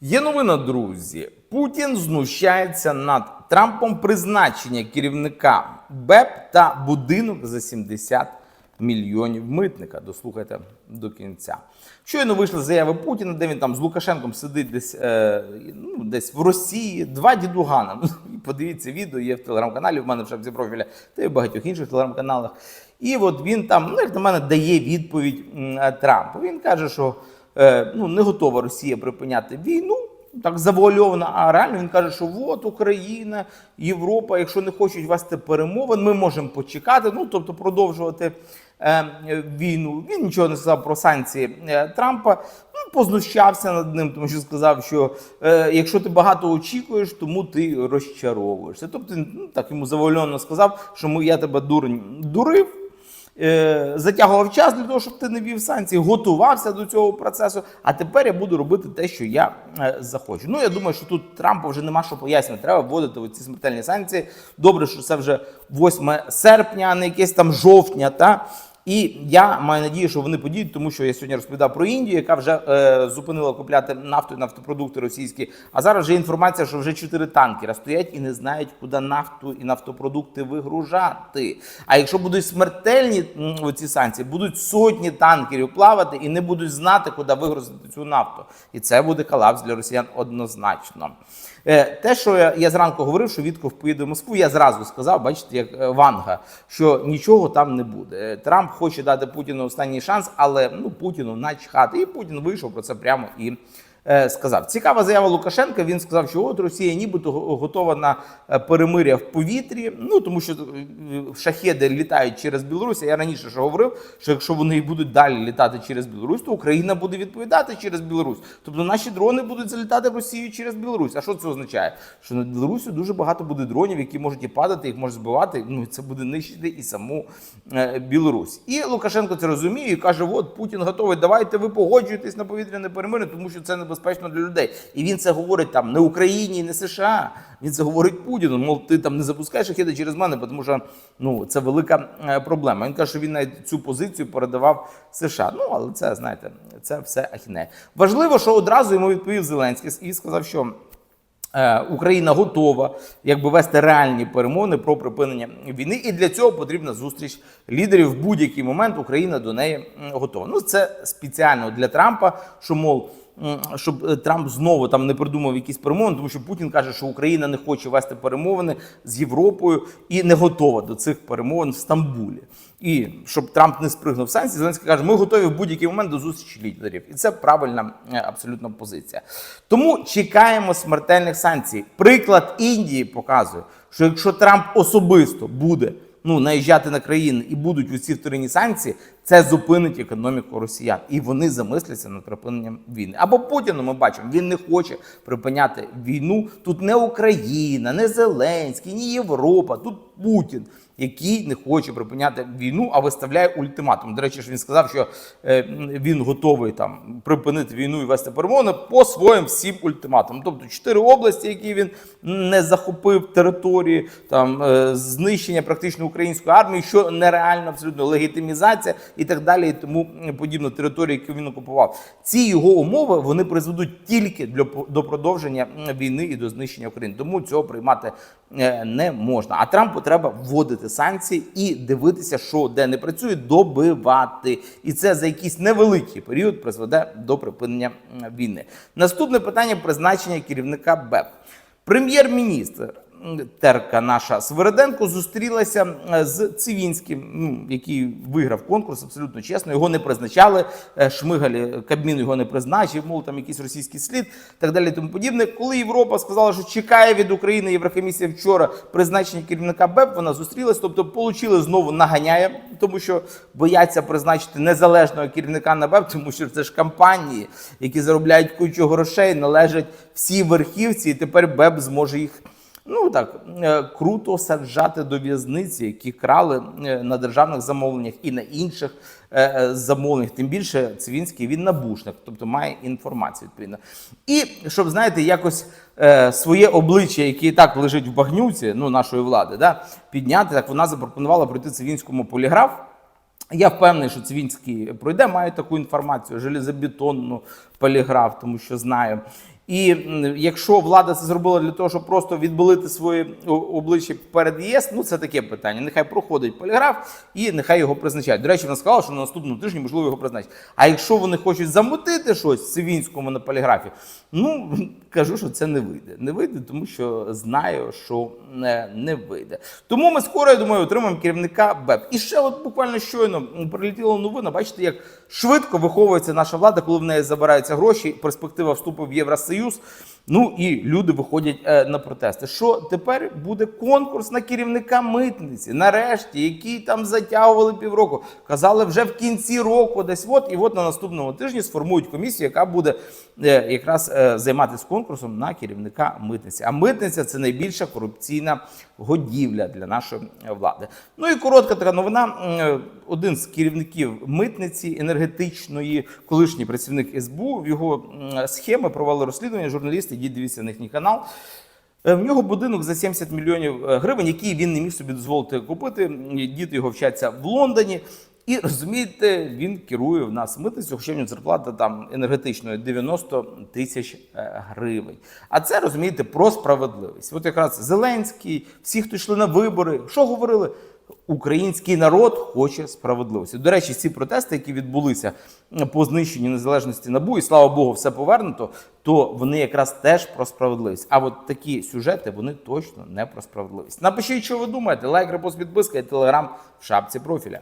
Є новина, друзі. Путін знущається над Трампом призначення керівника БЕП та будинок за 70 мільйонів митника. Дослухайте до кінця. Щойно вийшли заяви Путіна, де він там з Лукашенком сидить десь, е, ну, десь в Росії. Два дідугана. Подивіться відео, є в телеграм-каналі. В мене в шапці профіля та й в багатьох інших телеграм-каналах. І от він там, ну як на мене, дає відповідь Трампу. Він каже, що е, ну, не готова Росія припиняти війну. Так завуальовано, а реально він каже, що от Україна, Європа, якщо не хочуть вести перемовин, ми можемо почекати. Ну тобто продовжувати е, війну. Він нічого не сказав про санкції е, Трампа. Ну, познущався над ним, тому що сказав, що е, якщо ти багато очікуєш, тому ти розчаровуєшся. Тобто, ну так йому завуальовано сказав, що ми я тебе дурень дурив затягував час для того, щоб ти не вів санкції, готувався до цього процесу. А тепер я буду робити те, що я е, захочу. Ну я думаю, що тут Трампу вже нема що пояснити. Треба вводити ці смертельні санкції. Добре, що це вже 8 серпня, а не якесь там жовтня. Та і я маю надію, що вони подіють, тому що я сьогодні розповідав про Індію, яка вже е, зупинила купляти нафту і нафтопродукти російські. А зараз вже інформація, що вже чотири танкера стоять і не знають, куди нафту і нафтопродукти вигружати. А якщо будуть смертельні м, оці санкції, будуть сотні танкерів плавати і не будуть знати, куди вигрузити цю нафту. І це буде колапс для росіян однозначно. Е, Те, що я, я зранку говорив, що Вітков поїде в Москву, я зразу сказав, бачите, як е, Ванга, що нічого там не буде. Е, Трамп хоче дати Путіну останній шанс, але ну Путіну начхати. І Путін вийшов про це прямо і. Е, Сказав цікава заява Лукашенка. Він сказав, що от Росія нібито готова на е, перемиря в повітрі. Ну тому що е, шахеди літають через Білорусь. Я раніше ж говорив, що якщо вони будуть далі літати через Білорусь, то Україна буде відповідати через Білорусь. Тобто наші дрони будуть залітати в Росію через Білорусь. А що це означає? Що над Білорусю дуже багато буде дронів, які можуть і падати, їх можуть збивати. Ну це буде нищити і саму Білорусь. І Лукашенко це розуміє і каже: от Путін готовий, давайте ви погоджуєтесь на повітряне перемир'я, тому що це небезпечно для людей. І він це говорить там не Україні, не США. Він це говорить Путіну. Мов ти там не запускаєш шахеди через мене, тому що ну це велика е, проблема. Він каже, що він навіть цю позицію передавав США. Ну але це знаєте, це все ахіне. Важливо, що одразу йому відповів Зеленський і сказав, що. Е, Україна готова якби вести реальні перемовини про припинення війни, і для цього потрібна зустріч лідерів. В будь-який момент Україна до неї готова. Ну це спеціально для Трампа, що мов. Щоб е, Трамп знову там не придумав якісь перемовини, тому що Путін каже, що Україна не хоче вести перемовини з Європою і не готова до цих перемовин в Стамбулі. І щоб Трамп не спригнув санкції, Зеленський каже, ми готові в будь-який момент до зустрічі лідерів. І це правильна е, абсолютно позиція. Тому чекаємо смертельних санкцій. Приклад Індії показує, що якщо Трамп особисто буде ну, наїжджати на країни і будуть усі вторинні санкції, це зупинить економіку росіян. І вони замисляться над припиненням війни. Або Путіну ми бачимо, він не хоче припиняти війну. Тут не Україна, не Зеленський, ні Європа. Тут Путін, який не хоче припиняти війну, а виставляє ультиматум. До речі, ж він сказав, що е, він готовий там припинити війну і вести перемовини по своїм всім ультиматумам. Тобто чотири області, які він не захопив території, там е, знищення практично української армії, що нереально абсолютно легітимізація і так далі, і тому подібно території, які він окупував. Ці його умови вони призведуть тільки для до продовження війни і до знищення України. Тому цього приймати е, не можна. А Трампу треба вводити санкції і дивитися, що де не працює, добивати. І це за якийсь невеликий період призведе до припинення війни. Наступне питання призначення керівника БЕП. Прем'єр-міністр терка наша Свириденко зустрілася е, з Цивінським, ну, який виграв конкурс абсолютно чесно. Його не призначали. е, Шмигаль Кабмін його не призначив, мов там якийсь російський слід, так далі. Тому подібне. Коли Європа сказала, що чекає від України Єврокомісія вчора призначення керівника БЕП, вона зустрілась, тобто получили знову наганяє, тому що бояться призначити незалежного керівника на БЕП, тому що це ж компанії, які заробляють кучу грошей, належать всій верхівці, і тепер БЕП зможе їх. Ну так е, круто саджати до в'язниці, які крали е, на державних замовленнях і на інших е, замовленнях. Тим більше Цивінський він набушник, тобто має інформацію відповідно. І щоб знаєте, якось своє обличчя, яке і так лежить в багнюці, ну нашої влади, да, підняти, так вона запропонувала пройти Цивінському поліграф. Я впевнений, що Цвінський пройде, маю таку інформацію, железобетонну поліграф, тому що знаю. І якщо влада це зробила для того, щоб просто відболити свої обличчя перед ЄС, ну це таке питання. Нехай проходить поліграф і нехай його призначають. До речі, вона сказала, що на наступному тижні можливо його призначать. А якщо вони хочуть замутити щось в Цивінському на поліграфі, ну кажу, що це не вийде. Не вийде, тому що знаю, що не, не вийде. Тому ми скоро, я думаю, отримаємо керівника БЕП. І ще от буквально щойно прилетіла новина. Бачите, як швидко виховується наша влада, коли в неї забираються гроші, перспектива вступу в Євросоюз. Ну і люди виходять е, на протести. Що тепер буде конкурс на керівника митниці? Нарешті, який там затягували півроку. Казали вже в кінці року, десь от і от на наступному тижні сформують комісію, яка буде е, якраз е, займатися конкурсом на керівника митниці. А митниця це найбільша корупційна годівля для нашої влади. Ну і коротка така новина. Один з керівників митниці енергетичної, колишній працівник СБУ, в його схеми провели розслідування. Журналісти, йдіть дивіться на їхній канал. Е, В нього будинок за 70 мільйонів е, гривень, який він не міг собі дозволити купити. Діти його вчаться в Лондоні. І розумієте, він керує в нас митницю, хоча в нього зарплата там енергетичної 90 тисяч е, гривень. А це розумієте про справедливість. От якраз Зеленський, всі, хто йшли на вибори, що говорили? Український народ хоче справедливості. До речі, ці протести, які відбулися по знищенню незалежності набу, і слава Богу, все повернуто, то вони якраз теж про справедливість. А от такі сюжети вони точно не про справедливість. Напишіть, що ви думаєте. Лайк, репост, підписка і телеграм в шапці профіля.